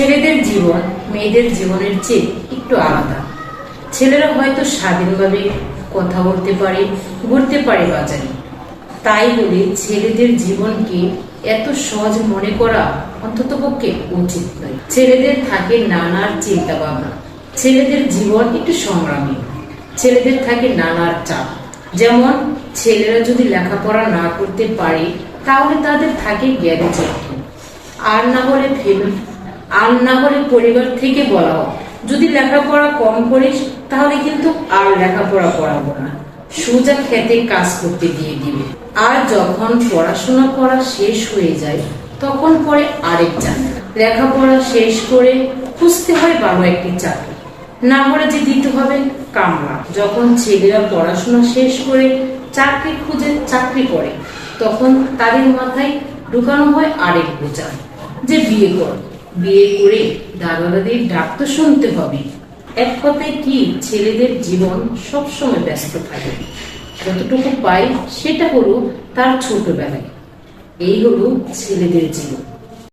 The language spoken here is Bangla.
ছেলেদের জীবন, মেয়েদের জীবনের চেয়ে একটু আলাদা। ছেলেরা হয়তো স্বাধীনভাবে কথা বলতে পারে, ঘুরতে পারে বাজারে। তাই বলে ছেলেদের জীবনকে এত সহজ মনে করা অন্তত পক্ষে উচিত নয়। ছেলেদের থাকে নানার চিন্তা ভাবনা ছেলেদের জীবন একটু সংগ্রামী। ছেলেদের থাকে নানার চাপ। যেমন ছেলেরা যদি লেখাপড়া না করতে পারে, তাহলে তাদের থাকে জ্ঞানে চক্র আর না হলে ফেল আর না হলে পরিবার থেকে বলা যদি লেখাপড়া কম করিস, তাহলে কিন্তু আর লেখাপড়া করাবো না। সোজা খেতে কাজ করতে দিয়ে দিবে। আর যখন পড়াশোনা করা শেষ হয়ে যায়, তখন পরে আরেক ঝামেলা। লেখাপড়া শেষ করে খুঁজতে হয় বারো একটি চাকরি। না হলে যে দিতে হবে কামলা। যখন ছেলেরা পড়াশোনা শেষ করে চাকরি খুঁজে চাকরি করে, তখন তাদের মাথায় ঢুকানো হয় আরেক বোঝা যে বিয়ে কর। বিয়ে করে দাদা দাদির ডাক তো শুনতে হবে। এক কথায় কি ছেলেদের জীবন সবসময় ব্যস্ত থাকে? যতটুকু পাই সেটা হলো তার ছোটবেলায়। এই হলো ছেলেদের জীবন।